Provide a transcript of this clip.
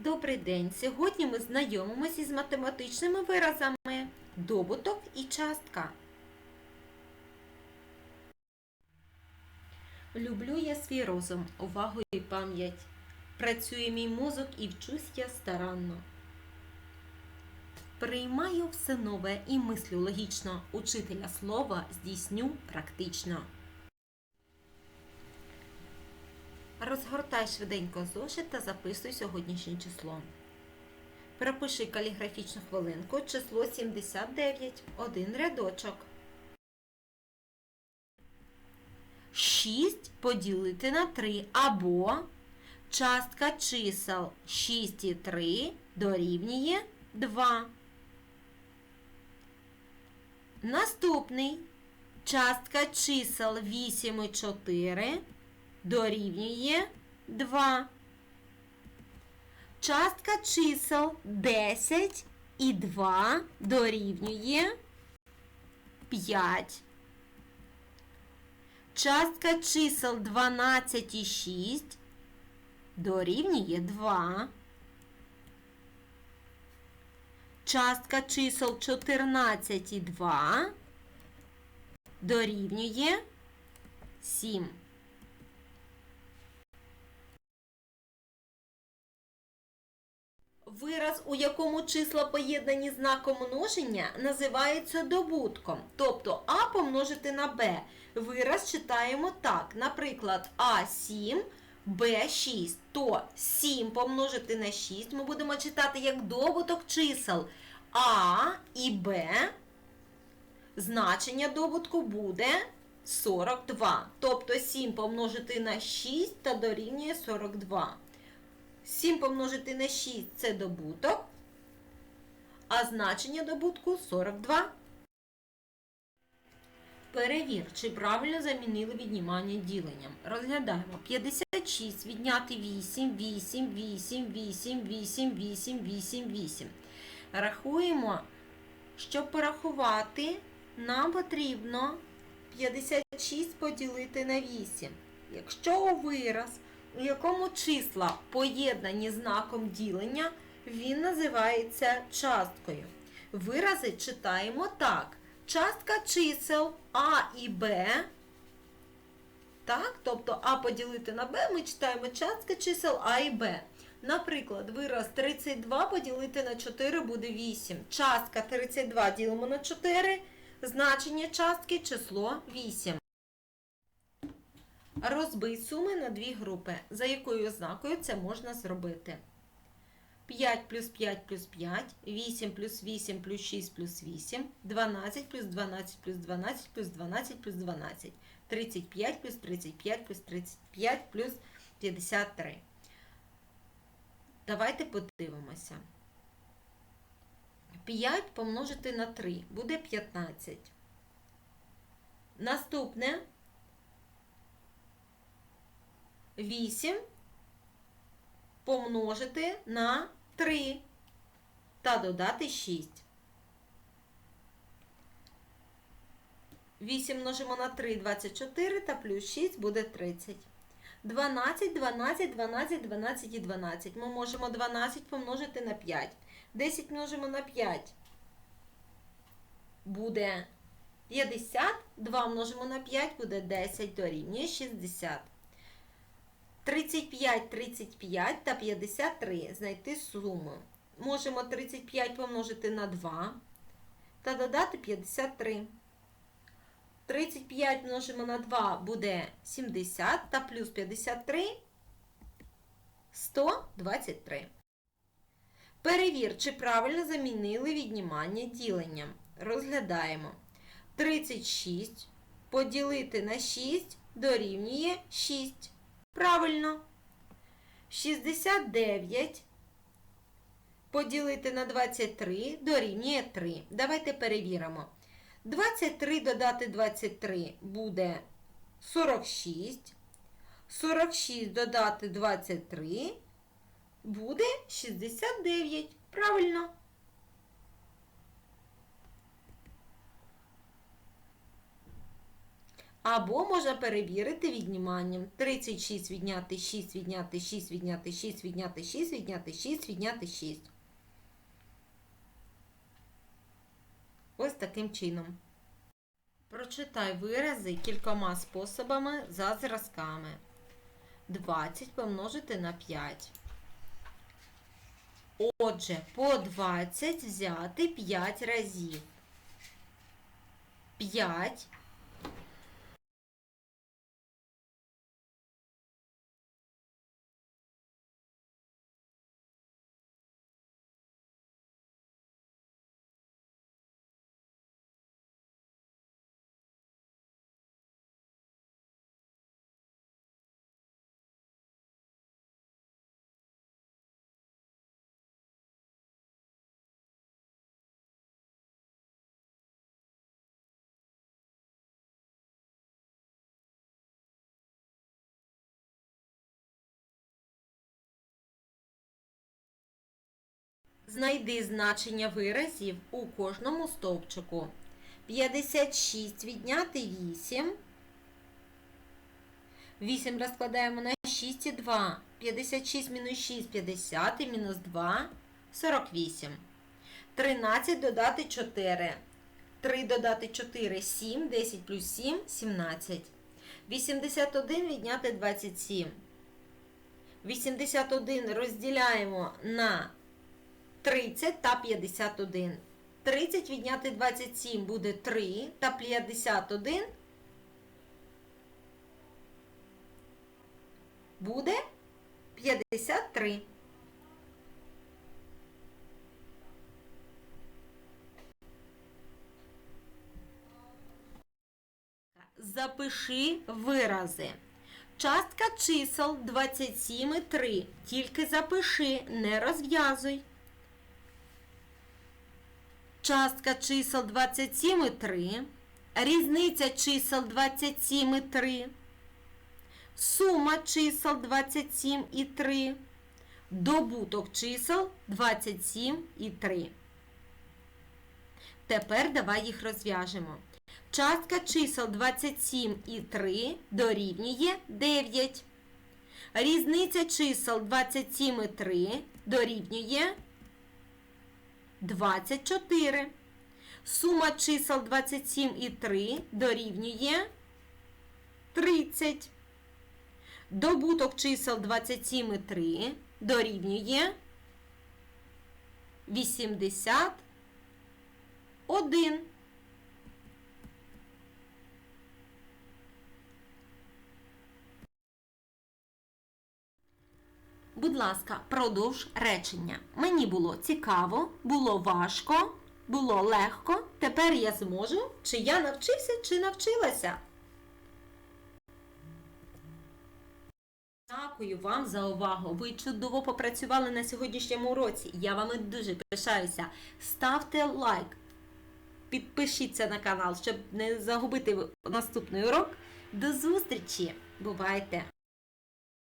Добрий день! Сьогодні ми знайомимося із математичними виразами добуток і частка. Люблю я свій розум, увагу і пам'ять. Працює мій мозок і вчусь я старанно. Приймаю все нове і мислю логічно. Учителя слова здійсню практично. Розгортай швиденько зошит та записуй сьогоднішнє число. Пропиши каліграфічну хвилинку число 79, один рядочок. 6 поділити на 3 або частка чисел 6 і 3 дорівнює 2. Наступний частка чисел 8 і 4 дорівнює 2. Частка чисел 10 і 2 дорівнює 5. Частка чисел 12 і 6 дорівнює 2. Частка чисел 14 і 2 дорівнює 7. Вираз, у якому числа поєднані знаком множення, називається добутком. Тобто А помножити на Б. Вираз читаємо так. Наприклад, А7, Б6. То 7 помножити на 6 ми будемо читати як добуток чисел А і Б. Значення добутку буде 42. Тобто 7 помножити на 6 та дорівнює 42. 7 помножити на 6 це добуток, а значення добутку 42. Перевір, чи правильно замінили віднімання діленням. Розглядаємо 56 відняти 8, 8, 8, 8, 8, 8, 8, 8. Рахуємо, щоб порахувати, нам потрібно 56 поділити на 8. Якщо у вираз у якому числа поєднані знаком ділення, він називається часткою. Вирази читаємо так. Частка чисел А і Б. Так, тобто А поділити на Б, ми читаємо частка чисел А і Б. Наприклад, вираз 32 поділити на 4 буде 8. Частка 32 ділимо на 4, значення частки число 8. Розбий суми на дві групи. За якою ознакою це можна зробити? 5 плюс 5 плюс 5, 8 плюс 8 плюс 6 плюс 8, 12 плюс 12 плюс 12 плюс 12 плюс 12, 35 плюс 35 плюс 35 плюс 53. Давайте подивимося. 5 помножити на 3 буде 15. Наступне 8 помножити на 3 та додати 6. 8 множимо на 3 24 та плюс 6 буде 30. 12, 12, 12, 12 і 12. Ми можемо 12 помножити на 5. 10 множимо на 5. Буде 50. 2 множимо на 5 буде 10 дорівнює 60. 35, 35 та 53. Знайти суму. Можемо 35 помножити на 2 та додати 53. 35 множимо на 2 буде 70 та плюс 53 123. Перевір, чи правильно замінили віднімання діленням. Розглядаємо. 36 поділити на 6 дорівнює 6. Правильно. 69 поділити на 23 дорівнює 3. Давайте перевіримо. 23 додати 23 буде 46. 46 додати 23 буде 69. Правильно. Або можна перевірити відніманням. 36 відняти 6, відняти 6, відняти 6, відняти 6, відняти 6, відняти 6. Ось таким чином. Прочитай вирази кількома способами за зразками. 20 помножити на 5. Отже, по 20 взяти 5 разів. 5 Знайди значення виразів у кожному стовпчику. 56 відняти 8. 8 розкладаємо на 6 і 2. 56 мінус 6 50 і мінус 2 48. 13 додати 4. 3 додати 4 7. 10 плюс 7 17. 81 відняти 27. 81 розділяємо на 30 та 51. 30 відняти 27 буде 3 та 51 буде 53. Запиши вирази. Частка чисел 27 і 3. Тільки запиши, не розв'язуй. Частка чисел 27 і 3. Різниця чисел 27 і 3. Сума чисел 27 і 3. Добуток чисел 27 і 3. Тепер давай їх розв'яжемо. Частка чисел 27 і 3 дорівнює 9. Різниця чисел 27 і 3 дорівнює 24. Сума чисел 27 і 3 дорівнює 30. Добуток чисел 27 і 3 дорівнює 81. Будь ласка, продовж речення. Мені було цікаво, було важко, було легко. Тепер я зможу, чи я навчився, чи навчилася. Дякую вам за увагу. Ви чудово попрацювали на сьогоднішньому уроці. Я вами дуже пишаюся. Ставте лайк, підпишіться на канал, щоб не загубити наступний урок. До зустрічі! Бувайте!